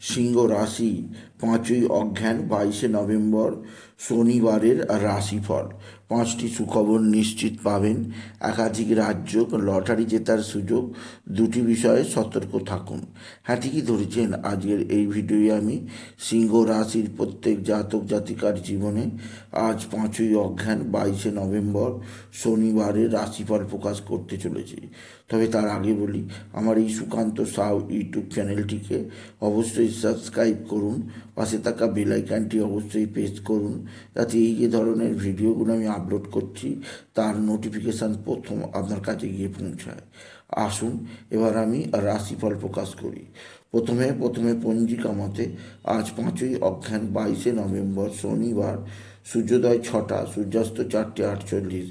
সিংহ রাশি পাঁচই অজ্ঞান বাইশে নভেম্বর শনিবারের রাশিফল। পাঁচটি সুখবর নিশ্চিত পাবেন। একাধিক রাজ্য লটারি জেতার সুযোগ। দুটি বিষয়ে সতর্ক থাকুন। হ্যাঁ ঠিকই ধরেছেন। আজকের এই ভিডিওয়ে আমি সিংহ রাশির প্রত্যেক জাতক জাতিকার জীবনে আজ পাঁচই অজ্ঞান বাইশে নভেম্বর শনিবারের রাশিফল প্রকাশ করতে চলেছি। তবে তার আগে বলি, আমার এই সুকান্ত সাউ ইউটিউব চ্যানেলটিকে অবশ্যই সাবস্ক্রাইব করুন, পাশে থাকা বেলাইকানটি অবশ্যই প্রেস করুন, যাতে এই যে ধরনের ভিডিওগুলো আমি আপলোড করছি, তার নোটিফিকেশান প্রথম আপনার কাছে গিয়ে পৌঁছায়। আসুন, এবার আমি রাশিফল প্রকাশ করি। প্রথমে প্রথমে পঞ্জিকা মতে আজ পাঁচই অজ্ঞান বাইশে নভেম্বর, শনিবার, সূর্যোদয় ছটা, সূর্যাস্ত চারটে, আটচল্লিশ,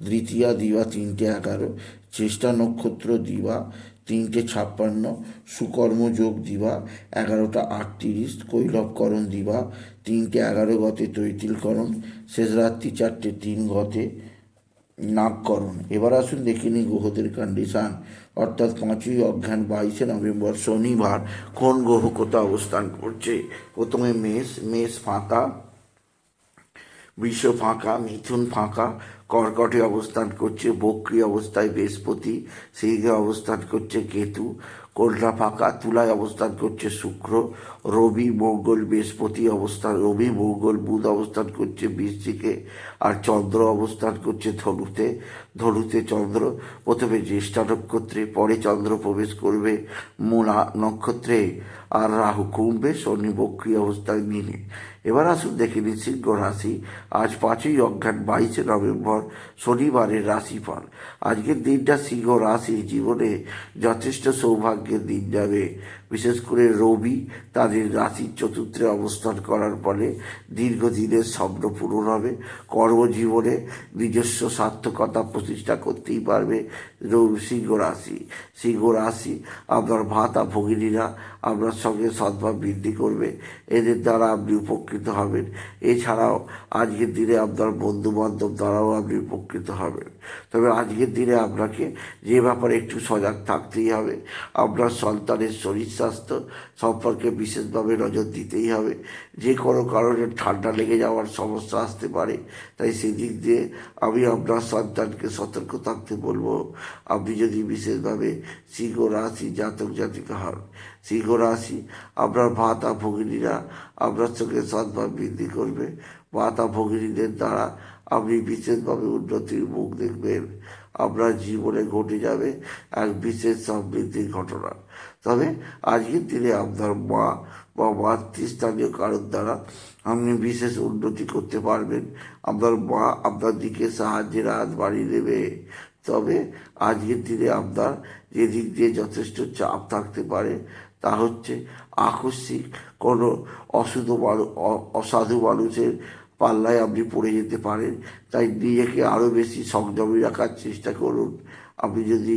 দ্বিতীয়া দিবা তিনটে, এগারো চেষ্টা নক্ষত্র দিবা তিনটে ছাপ্পান্ন, সুকর্ম যোগ দিবা, এগারোটা আটত্রিশ, কৈলবকরণ দিবা, তিনটে এগারো গতে তৈতিলকরণ, শেষ রাত্রি চারটে তিন গতে নাগকরণ। এবার আসুন দেখে নিই গ্রহদের কন্ডিশান অর্থাৎ পাঁচই অজ্ঞান বাইশে নভেম্বর শনিবার কোন গ্রহ কোথাও অবস্থান করছে? প্রথমে মেষ মেষ ফাঁকা বৃষ ফাঁকা, মিথুন ফাঁকা, কর্কটে অবস্থান করছে, বক্রি অবস্থায় বৃহস্পতি, সিংহে অবস্থান করছে কেতু কলরা ফাঁকা, তুলায় অবস্থান করছে শুক্র, রবি, মঙ্গল, বৃহস্পতি অবস্থান, রবি, মঙ্গল, বুধ অবস্থান করছে বৃশ্চিকে, আর চন্দ্র অবস্থান করছে ধনুতে ধনুতে চন্দ্র, প্রথমে জ্যেষ্ঠা নক্ষত্রে, পরে চন্দ্র প্রবেশ করবে মূলা নক্ষত্রে, আর রাহু কুম্ভে, শনি বক্রি অবস্থায় মিলে এবার আসুন দেখে নিন সিংহ রাশি। আজ পাঁচই অজ্ঞান, বাইশে নভেম্বর শনিবারের রাশিফল। আজকের দিনটা সিংহ রাশি জীবনে যথেষ্ট সৌভাগ্যের দিন যাবে। বিশেষ করে রবি তাদের রাশির চতুর্থে অবস্থান করার ফলে দীর্ঘদিনের স্বপ্ন পূরণ হবে। কর্মজীবনে নিজস্ব সার্থকতা প্রতিষ্ঠা করতেই পারবে রবি সিংহ রাশি। সিংহ রাশি, আপনার ভাতা ভগিনীরা আপনার সঙ্গে সদ্ভাব বৃদ্ধি করবে। এদের দ্বারা আপনি উপকৃত হবেন। এছাড়াও আজকের দিনে আপনার বন্ধু বান্ধব দ্বারাও আপনি উপকৃত হবেন। তবে আজকের দিনে আপনাকে যে ব্যাপারে একটু সজাগ থাকতেই হবে, আপনার সন্তানের শরীর স্বাস্থ্য সম্পর্কে বিশেষভাবে নজর দিতেই হবে। যে কোনো কারণে ঠান্ডা লেগে যাওয়ার সমস্যা আসতে পারে, তাই সেদিক দিয়ে আমি আপনার সন্তানকে সতর্ক থাকতে বলব। আপনি যদি বিশেষভাবে সিংহ রাশি জাতক জাতিকা হন, সিংহ রাশি আপনার ভাতা ভগিনীরা আপনার সঙ্গে সদ্ভাব বৃদ্ধি করবে ভাতা ভগিনীদের দ্বারা আপনি বিশেষভাবে উন্নতির মুখ দেখবেন। আপনার জীবনে ঘটে যাবে এক বিশেষ সমৃদ্ধির ঘটনা। তবে আজকের দিনে আপনার মা বা মাতৃস্থানীয় কারোর দ্বারা আপনি বিশেষ উন্নতি করতে পারবেন। আপনার মা আপনার দিকে সাহায্যের হাত বাড়িয়ে দেবে। তবে আজকের দিনে আপনার যে দিক দিয়ে যথেষ্ট চাপ থাকতে পারে, তা হচ্ছে আকস্মিক কোনো অশুধ মানুষ অসাধু মানুষের পাল্লায় আপনি পড়ে যেতে পারেন। তাই নিজেকে আরও বেশি সংযমী রাখার চেষ্টা করুন। আপনি যদি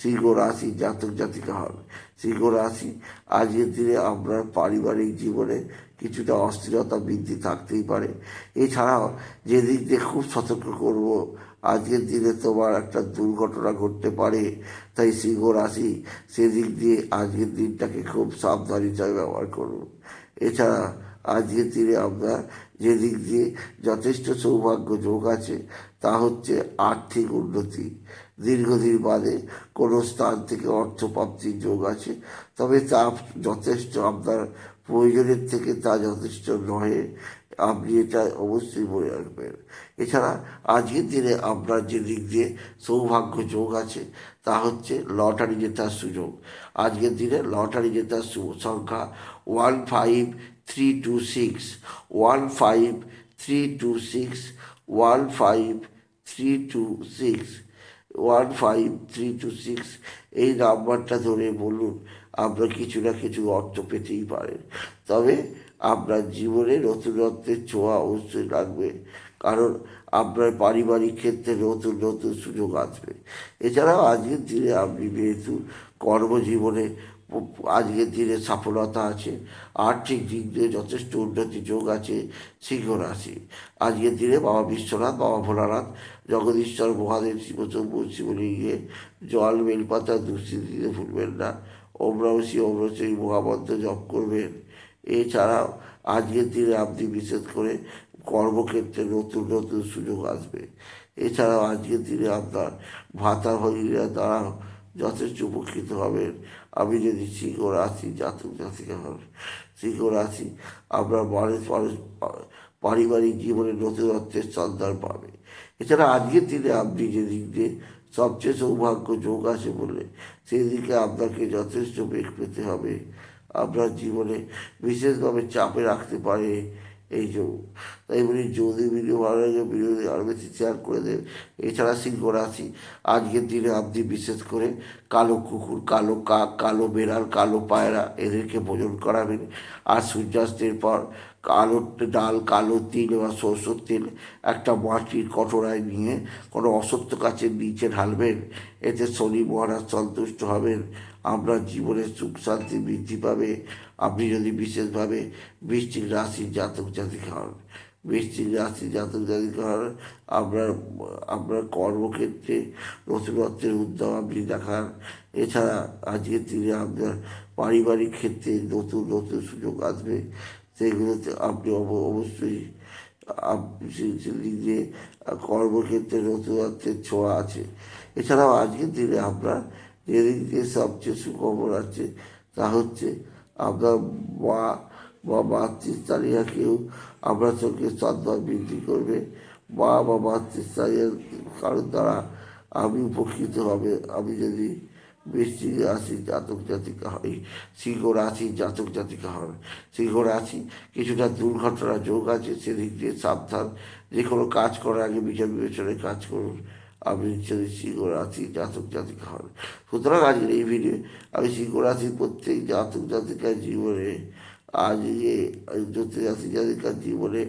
সিংহ রাশি জাতক জাতিকা হন, সিংহ রাশি আজকের দিনে আপনার পারিবারিক জীবনে কিছুটা অস্থিরতা বৃদ্ধি থাকতেই পারে। এছাড়াও যে দিক দিয়ে খুব সতর্ক করব, আজকের দিনে তোমার একটা দুর্ঘটনা ঘটতে পারে। তাই সিংহ রাশি সেদিক দিয়ে আজকের দিনটাকে খুব সাবধানিতায় ব্যবহার করুন। এছাড়া আজকের দিনে আপনার যে দিক দিয়ে যথেষ্ট সৌভাগ্য যোগ আছে, তা হচ্ছে আর্থিক উন্নতি। দীর্ঘদিন বাদে কোনো স্থান থেকে অর্থ প্রাপ্তির যোগ আছে, তবে তা যথেষ্ট আপনার প্রয়োজনের থেকে তা যথেষ্ট নহে। আপনি এটা অবশ্যই মনে রাখবেন। এছাড়া আজকের দিনে আপনার যে দিক দিয়ে সৌভাগ্য যোগ আছে, তা হচ্ছে লটারি জেতার সুযোগ। আজকের দিনে লটারি জেতার সংখ্যা one five three two six one five three two six one five three two six one five three two six এই নাম্বারটা ধরে বলুন, আপনার কিছু না কিছু অর্থ পেতেই পারেন। তবে আপনার জীবনে নতুনত্বের ছোঁয়া অবশ্যই লাগবে, কারণ আপনার পারিবারিক ক্ষেত্রে নতুন নতুন সুযোগ আসবে। এছাড়াও আজকের দিনে আপনি যেহেতু কর্মজীবনে আজকের দিনে সফলতা আছে, আর্থিক দিক দিয়ে যথেষ্ট উন্নতি যোগ আছে সিংহ রাশি। আজকের দিনে বাবা বিশ্বনাথ, বাবা ভোলানাথ, জগদীশ্বর, মহাদেব শিবচম্বু শিবলিঙ্গে জল বেলপাতা দুশ্চিন্তি দিতে ভুলবেন না। অমরাবশী অমরাবশী মহামন্ত্র জপ করবেন। এছাড়াও আজকের দিনে আপনি বিশেষ করে কর্মক্ষেত্রে নতুন নতুন সুযোগ আসবে। এছাড়াও আজকের দিনে আপনার ভাতা ভগিনীরা দ্বারা যথেষ্ট উপকৃত হবেন। আমি যদি সিংহ রাশি জাতক জাতিকা হন সিংহ রাশি আপনার মানুষ মানুষ পারিবারিক জীবনে নতুনত্বের সন্ধান পাবে। এছাড়া আজকের দিনে আপনি যে দিক দিয়ে সবচেয়ে সৌভাগ্য যোগ আছে বলে সেই দিকে আপনাকে যথেষ্ট বেগ পেতে হবে। আপনার জীবনে বিশেষভাবে চাপে রাখতে পারে এই যোগ তাই বলি, যদি ভিডিও ভালো লাগে ভিডিও আরও বেশি শেয়ার করে দেবে এছাড়া সিংহ রাশি আজকের দিনে আপনি বিশেষ করে কালো কুকুর, কালো কাক, কালো বেড়াল, কালো পায়রা এদেরকে ভোজন করাবেন। আর সূর্যাস্তের পর কালো ডাল, কালো তিল বা সরষের তেল, একটা মাটির কটোরায় নিয়ে কোনো অসত্য কাছের নিচে ঢালবেন। এতে শনি মহারাজ সন্তুষ্ট হবেন। আপনার জীবনে সুখ, শান্তি বৃদ্ধি পাবে। আপনি যদি বিশেষভাবে বৃষ্টিক রাশির জাতক জাতিকা হন বৃষ্টিক রাশি জাতক জাতিকা হন, আপনার আপনার কর্মক্ষেত্রে নতুনত্বের উদ্যম আপনি দেখান। এছাড়া আজকের দিনে আপনার পারিবারিক ক্ষেত্রে নতুন নতুন সুযোগ আসবে। সেগুলোতে আপনি অব- অবশ্যই সে- কর্মক্ষেত্রে নতুনত্বের ছোঁয়া আছে। এছাড়াও আজকের দিনে আপনার যেদিক দিয়ে সবচেয়ে সুখবর আছে, তা হচ্ছে আপনার মা, বা কেউ আপনার সঙ্গে সদ্ভাব বৃদ্ধি করবে। মা বা মাতৃস্থানীয় কারোর দ্বারা আমি উপকৃত হবে। আমি যদি বৃষ্টি রাশি, জাতক জাতিকা হই, সিংহ রাশি, জাতক জাতিকা হন, সিংহ রাশি কিছুটা দুর্ঘটনা যোগ আছে, সেদিক দিয়ে সাবধান। যে কোনো কাজ করার আগে বিচার বিবেচনায় কাজ করুন। আপনি যদি সিংহ রাশি জাতক জাতিকা হন সুতরাং আজকের এই ভিডিও আমি সিংহ প্রত্যেক জাতক জাতিকার জীবনে আজকে জ্যোতিষ রাশি জাতিকার জীবনে,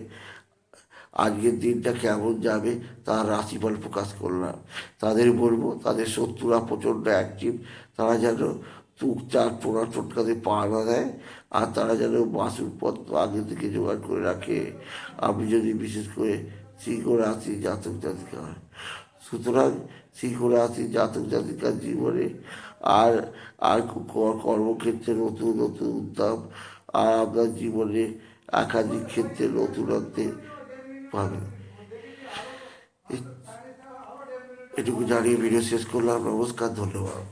আজকের দিনটা কেমন যাবে তার রাশিফল প্রকাশ করলাম। তাদের বলব, তাদের শত্রুরা প্রচণ্ড অ্যাক্টিভ তারা যেন চার টোনা টোটকাতে পা না দেয়, আর তারা যেন বাসনপত্র আগে থেকে জোগাড় করে রাখে। আপনি যদি বিশেষ করে সিংহ জাতক জাতিকা হয় সুতরাং সিংহ জাতক জাতিকার জীবনে আর আর কর্মক্ষেত্রে নতুন নতুন উদ্যম, আর আপনার জীবনে একাধিক ক্ষেত্রে নতুনত্বে পাবেন। এটুকু জানিয়ে ভিডিও শেষ করলাম। নমস্কার, ধন্যবাদ।